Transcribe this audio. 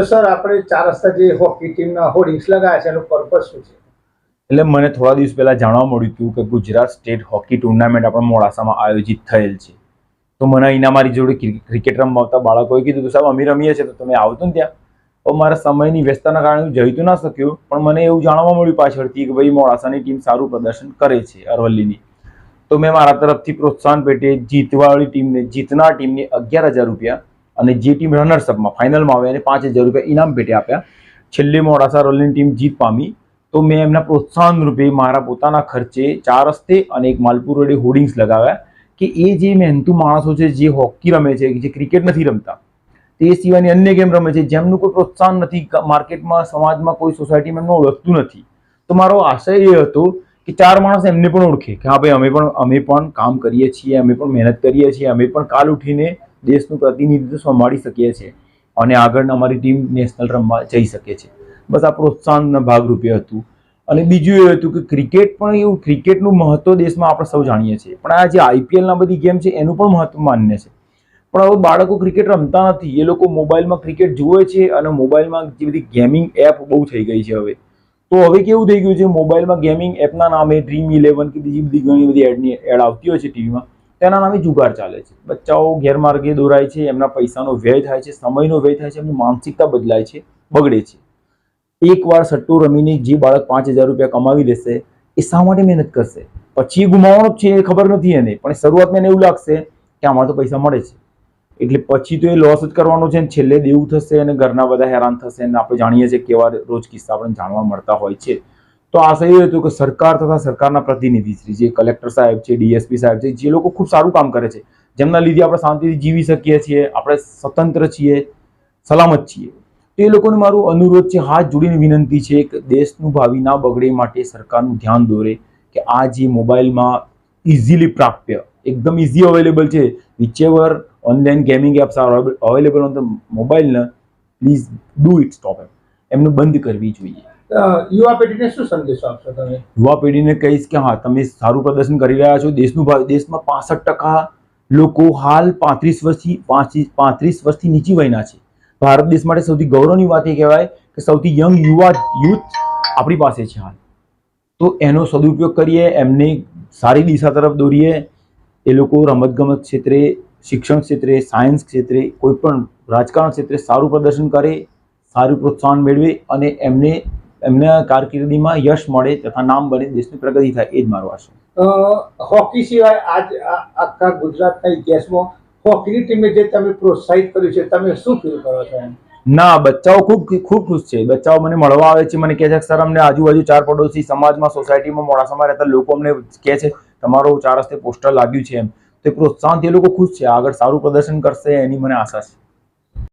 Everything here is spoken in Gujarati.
તો સર, આપણે ચાર રસ્તા જે હોકી ટીમના હોર્ડિંગ્સ લગાવ્યા છે, એનો પર્પઝ શું છે? એટલે મને થોડા દિવસ પહેલાં જાણવા મળ્યું હતું કે ગુજરાત સ્ટેટ હોકી ટુર્નામેન્ટ આપણા મોડાસામાં આયોજિત થયેલ છે. તો મને અહીંના મારી જોડે ક્રિ- ક્રિકેટ રમવા બાળકોએ કીધું કે સાહેબ, અમે રમીએ છીએ, તો તમે આવતો ને ત્યાં. તો મારા સમયની વ્યસ્તતાના કારણે જઈ તો ના શક્યું, પણ મને એવું જાણવા મળ્યું પાછળથી કે ભાઈ, મોડાસાની ટીમ સારું પ્રદર્શન કરે છે, અરવલ્લીની. તો મેં મારા તરફથી પ્રોત્સાહન પેટે જીતવાવાળી ટીમને, જીતનાર ટીમને અગિયાર હજાર રૂપિયા અને જે ટીમ રનર્સઅપમાં ફાઇનલમાં આવે એને પાંચ હજાર રૂપિયા ઇનામ પેટે આપ્યા. છેલ્લે મોડાસા રોલની ટીમ જીત પામી. તો મેં એમના પ્રોત્સાહન રૂપે મારા પોતાના ખર્ચે ચાર રસ્તે અને એક માલપુર રોડે હોર્ડિંગ્સ લગાવ્યા કે એ જે મહેનતુ માણસો છે, જે હોકી રમે છે, જે ક્રિકેટ નથી રમતા, તે સિવાયની અન્ય ગેમ રમે છે, જેમનું કોઈ પ્રોત્સાહન નથી માર્કેટમાં, સમાજમાં કોઈ સોસાયટીમાં એમને ઓળખતું નથી. તો મારો આશય એ હતો કે ચાર માણસ એમને પણ ઓળખે કે હા ભાઈ, અમે પણ અમે પણ કામ કરીએ છીએ, અમે પણ મહેનત કરીએ છીએ, અમે પણ કાલ ઉઠીને દેશનું પ્રતિનિધિત્વ સંભાળી શકીએ છીએ અને આગળ અમારી ટીમ નેશનલ રમવા જઈ શકે છે. બસ આ પ્રોત્સાહનના ભાગરૂપે હતું. અને બીજું એ હતું કે ક્રિકેટ પણ એવું, ક્રિકેટનું મહત્વ દેશમાં આપણે સૌ જાણીએ છીએ. પણ આ જે આઈપીએલના બધી ગેમ છે, એનું પણ મહત્વ માન્ય છે. પણ હવે બાળકો ક્રિકેટ રમતા નથી. એ લોકો મોબાઈલમાં ક્રિકેટ જુએ છે અને મોબાઈલમાં જે બધી ગેમિંગ એપ બહુ થઈ ગઈ છે હવે. તો હવે કેવું થઈ ગયું છે? મોબાઈલમાં ગેમિંગ એપના નામે ડ્રીમ ઇલેવન કે બીજી બધી ઘણી બધી એડની, એડ આવતી હોય છે ટીવીમાં. તેના નામે જુગાર ચાલે છે. બચ્ચાઓ ગેરમાર્ગે દોરાય છે, એમના પૈસાનો વ્યય થાય છે, સમયનો વ્યય થાય છે, એમની માનસિકતા બદલાય છે, બગડે છે. એકવાર સટ્ટુ રમીને જે બાળક પાંચ હજાર રૂપિયા કમાવી લેશે, એ શા માટે મહેનત કરશે? પછી ગુમાવવાનું છે, એ ખબર નથી એને, પણ શરૂઆતમાં એને એવું લાગશે કે આમાં તો પૈસા મળે છે. એટલે પછી તો એ લોસ જ કરવાનો છે છેલ્લે દેવું થશે અને ઘરના બધા હેરાન થશે અને આપણે જાણીએ છીએ કેવા રોજ કિસ્સા આપણને જાણવા મળતા હોય છે. તો આશા એવું હતું કે સરકાર તથા સરકારના પ્રતિનિધિ શ્રી, જે કલેક્ટર સાહેબ છે ડીએસપી સાહેબ છે, જે લોકો ખૂબ સારું કામ કરે છે. જેમના લીધે આપણે શાંતિથી જીવી શકીએ છીએ, આપણે સ્વતંત્ર છીએ, સલામત છીએ. તો એ લોકોને મારું અનુરોધ છે, હાથ જોડીને વિનંતી છે કે દેશનું ભાવિ ના બગડે માટે સરકારનું ધ્યાન દોરે કે આ જે મોબાઈલમાં ઇઝીલી પ્રાપ્ય, એકદમ ઇઝી અવેલેબલ છે. Whichever online gaming apps available on the મોબાઈલને પ્લીઝ ડુ ઇટ સ્ટોપ એમ. એમને બંધ કરવી જોઈએ. યુવા પેઢીને શું સંદેશો આપશો તમે? યુવા પેઢીને કહીશ કે હા, તમે સારું પ્રદર્શન કરી રહ્યા છો. દેશનું દેશમાં પાસઠ ટકા લોકો હાલ પાંત્રીસ વર્ષથી પાંત્રીસ વર્ષથી નીચી વયના છે. ભારત દેશ માટે સૌથી ગૌરવની વાત એ કહેવાય કે સૌથી યંગ યુવા યુથ આપણી પાસે છે હાલ. તો એનો સદુપયોગ કરીએ, એમને સારી દિશા તરફ દોરીએ. એ લોકો રમતગમત ક્ષેત્રે, શિક્ષણ ક્ષેત્રે, સાયન્સ ક્ષેત્રે કોઈ પણ રાજકારણ ક્ષેત્રે સારું પ્રદર્શન કરે, સારું પ્રોત્સાહન મેળવે અને એમને એમના કારકિર્દીમાં યશ મળે તથા નામ બને દેશની પ્રગતિ થાય એ જ મારો આશો હોકી સિવાય આજ આખા ગુજરાતના ઇતિહાસમાં હોકીની ટીમે જે તમે પ્રોત્સાહિત કર્યું છે તમે શું ફીલ કરો છો ના બચ્ચાઓ ખૂબ ખૂબ ખુશ છે. બચ્ચાઓ મને મળવા આવે છે મને કહે છે કે સર અમને આજુબાજુ ચાર પડોશી સમાજમાં સોસાયટીમાં મોડાસામાં રહેતા લોકો અમને કહે છે તમારો ચાર રસ્તે પોસ્ટર લાગ્યું છે એમ. તો પ્રોત્સાહન પ્રોત્સાહનથી એ લોકો ખુશ છે આગળ સારું પ્રદર્શન કરશે એની મને આશા છે.